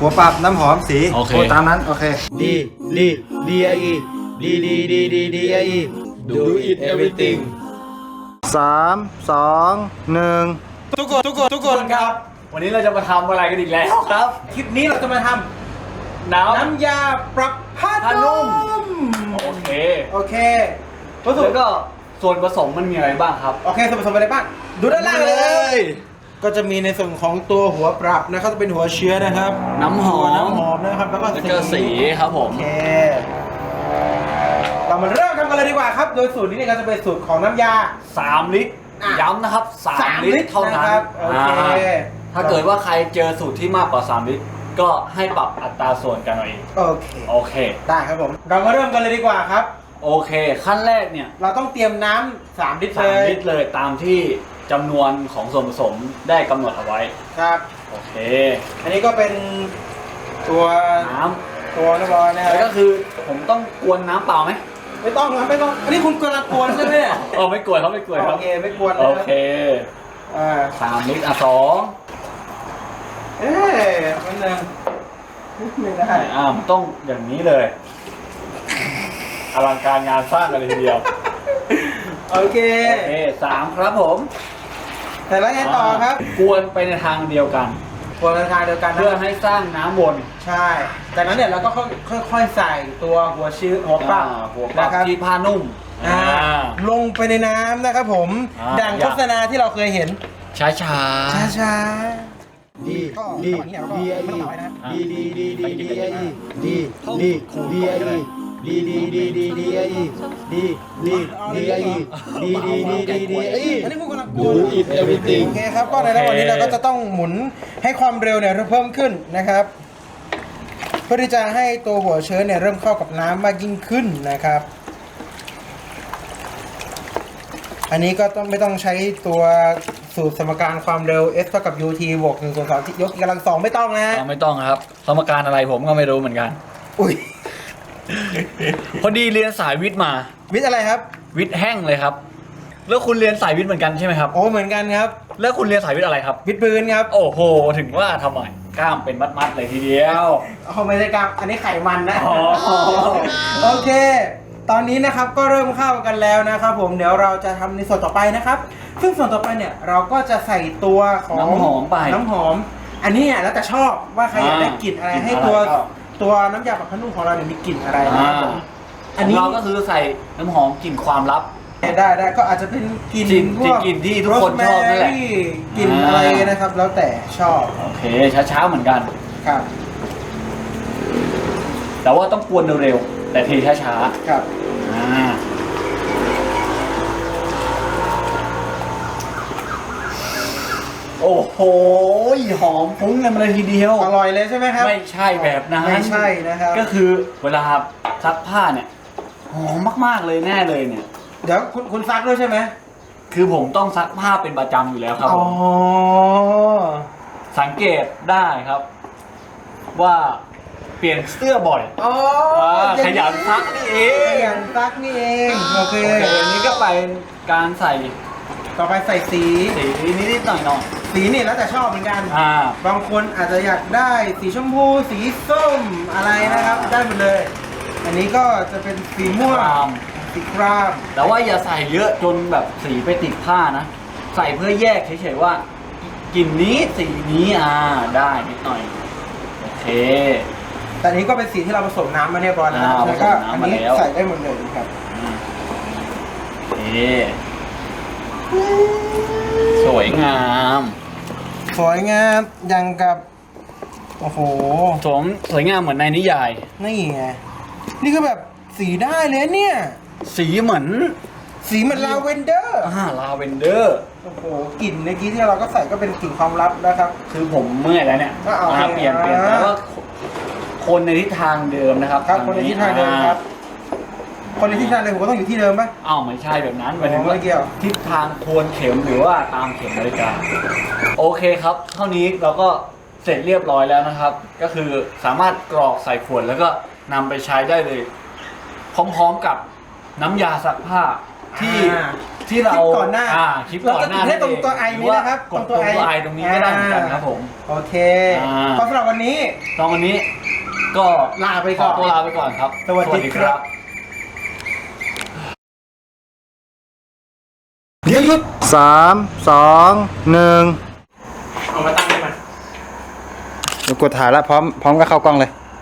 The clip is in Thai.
หัวปรับน้ำหอมสีโอเค ตามนั้น โอเค ดีดีดีไอดีดีดีดีดีไอ Do it everything สามสองหนึ่งทุกคนทุกคนทุกคนครับ วันนี้เราจะมาทำอะไรกันอีกแล้วครับ คลิปนี้เราจะมาทน้ำน้ำยาปรับผ้าผ้านุ่นุ่มมำโอเคโอเควัสดุแล้วก็ส่วนผสมมันมีอะไรบ้างครับ โอเคส่วนผสมอะไรบ้างดูด้านล่างเลย ก็จะมีในส่วนของตัวหัวปรับนะครับจะเป็นหัวเชื้อนะครับน้ำหอตัวมน้ำหอมนะครับแล้วก็แล้วก็สีครับผม โอเคเรามาเริ่มทำกันเลยดีกว่าครับ โดยสูตรนี้เนี่ยก็จะเป็นสูตรของน้ำยา3ลิตร อะ ย้ำนะครับสาม3ลิตรเท่านั้นนะครับโอเคอ่าถ้าเกิดว่าใครเจอสูตรที่มากกว่า3ลิตร ก็ให้ปรับอัตราส่วนกันเอาเองโอเค โอเค ได้ครับผม เรามาเริ่มกันเลยดีกว่าครับ โอเค ขั้นแรกเนี่ยเราต้องเตรียมน้ำสามลิตรสาเลมยลิตรเลยตามที่ จำนวนของส่วนผสมได้กำหนดเอาไว้ ครับ โอเค อันนี้ก็เป็นตัวน้ำตัวนะบอลนะคแล้วรัก็บคือผมต้องกวนน้ำเปล่าไหมไม่ต้องครับไม่ต้อง อันนี้คุณกำลังกวนใช่ไหมเนี่ยเออไม่กวนครับไม่กวนครัโอบ เคไม่กวนนะโอรับเคอ่าสามลิตรอะสองเอ๊ะมันหนึ่งไม่ได้ อ่ามันต้องอย่างนี้เลย อลังการงานสร้างกันเลยทีเดียว โอเค โอเคสามครับผม แต่แล้วไงต่อครับ กวนไปในทางเดียวกันกวนราคาเดียวกันนะเพื่อให้สร้างน้ำวน ใช่ จากนั้นเนี่ยเราก็ค่อยค่อยๆใส่ตัวหัวชื้อหัวปรับอ่าหัวปรับนะครับที่ผ้านุ่มอ่า อ่า ลงไปในน้ำนะครับผม อ่า ดังโฆษณาที่เราเคยเห็น ช้าช้าช้าดีดีดีไอดีดีดีดีดีไอดีดีดีไอดี ดีดีดีดีไอดีดีดีไอดีดีดีดีดีไอๆอันนี้คุณกำลังกดูวนอิทเอวิติงโอเคครับก็ในระหว่างนี้เราก็จะต้องหมุนให้ความเร็วเนี่ยเพิ่มขึ้นนะครับ เพื่อที่จะให้ตัวหัวเชื้อเนี่ยเริ่มเข้ากับน้ำมากยิ่งขึ้นนะครับ อันนี้ก็ต้องไม่ต้องใช้ตัวสูตรสมการความเร็ว s เท่ากับ ut บวก1ส่วน2ที่ยกกำลังสองไม่ต้องนะๆไม่ต้องครับ สมการอะไรผมก็ไม่รู้เหมือนกัน อุ้ย พอดีเรียนสายวิทย์มา วิทย์อะไรครับ วิทย์แห้งเลยครับ แล้วคุณเรียนสายวิทย์เหมือนกันใช่ไหมครับ โอ้เหมือนกันครับ แล้วคุณเรียนสายวิทย์อะไรครับ วิทย์ปืนครับ โอ้โห ถึงว่าทำไมกล้ามเป็นมัดๆเลยทีเดียว เอาไม่ได้กรับอันนี้ไขมันนะอ๋อ โอเค ตอนนี้นะครับก็เริ่มเข้ากันแล้วนะครับผมเดี๋ยวเราจะทำในส่วนต่อไปนะครับ ซึ่งส่วนต่อไปเนี่ยเราก็จะใส่ตัวของน้ำหอมไปน้ำหอม อันนี้เนี่ยแล้วแต่ชอบว่าใครอยากได้กลิ่นอะไรอ่ากลิ่นให้ตัวอะไรก็ ตัวน้ำยาปรับผ้านุ่มของเราเนี่ยมีกลิ่นอะไรนะครับผม อันนี้ของเราก็คือใส่น้ำหอมกลิ่นความลับ ได้ได้ก็อาจจะเป็นกลิ่นกลิ่นพวกกลิ่นที่ทุกคนชอบนั่นแหละ โรสแมรี่กลิ่นอะไรนะครับ แล้วแต่ชอบโอเคช้าๆเหมือนกัน ครับแต่ว่าต้องกวนเร็วๆแต่เทช้าครับ ๆอ่าโอ้โห หอมฟุ้งกันมาเลยทีเดียว อร่อยเลยใช่ไหมครับไม่ใช่แบบนั้นไม่ใช่นะครับก็คือเวลาซักผ้าเนี่ยหอมมากๆเลยแน่เลยเนี่ย เดี๋ยวคุณคุณซักด้วยใช่ไหมคือผมต้องซักผ้าเป็นประจำอยู่แล้วครับอ๋อสังเกตได้ครับ ว่าเปลี่ยนเสื้อบ่อยอ๋ออ่าอย่างขยันซักนี่เองขยันซักนี่เองโอเคโอเคอันนี้ก็ไปการใส่ต่อไปใส่สี สีนิดๆหน่อย สีนี่แล้วแต่ชอบเหมือนกันๆอ่า บางคนอาจจะอยากได้สีชมพู สีส้มอะไรนะครับ ได้หมดเลย อันนี้ก็จะเป็นสีม่วง คราม สีคราม แต่ว่าอย่าใส่เยอะจนแบบสีไปติดผ้านะ ใส่เพื่อแยกเฉยๆว่ากลิ่นนี้สีนี้อ่าได้นิดหน่อย โอเค แต่อันนี้ก็เป็นสีที่เราผสมน้ำมาเรียบร้อยแล้วนะอ่าแล้วก็ผสมน้ำอันมานี้แล้ว ใส่ได้หมดเลยครับ อืมโอเค สวยงาม สวยงามอย่างกับ โอ้โหสมสวยงามเหมือนในนิยาย นี่ไง นี่ก็แบบสีได้เลยเนี่ย สีเหมือนสีเหมือนลาเวนเดอร์ อ่าลาเวนเดอร์ โอ้โห กลิ่นเมื่อกี้ที่เราก็ใส่ก็เป็นกลิ่นความลับนะครับ คือผมเมื่อยแล้วเนี่ยอะโอเคอ่าเปลี่ยนเปลี่ยนอ่า แล้วก็คนในทิศทางเดิมนะครับครับคนในทิศทางเดิมครับ คนในที่ชาติเลยผมก็ต้องอยู่ที่เดิมปะ อ้าวไม่ใช่แบบนั้นหมายถึงว่าทิศทางควรเข็มหรือว่าตามเข็มนาฬิกาโอเคครับ เท่านี้เราก็เสร็จเรียบร้อยแล้วนะครับ ก็คือสามารถกรอกใส่ขวดแล้วก็นำไปใช้ได้เลย พร้อมๆกับน้ำยาซักผ้าที่ที่เราก่อนหน้าคลิปก่อนหน้าเราก็ให้ตรงตัวไอนี้นะครับตรงตัวไอตรงนี้ก็ได้เหมือนกันครับผม โอเคสำหรับวันนี้ ตอนวันนี้ก็ลาไปก่อนตัวลาไปก่อนครับ สวัสดีครับ ยวหสามสองหนึ่งเอามาตั้งได้ไหมเนกดถ่ายแล้วพร้อมพร้อมก็เข้ากล้องเลย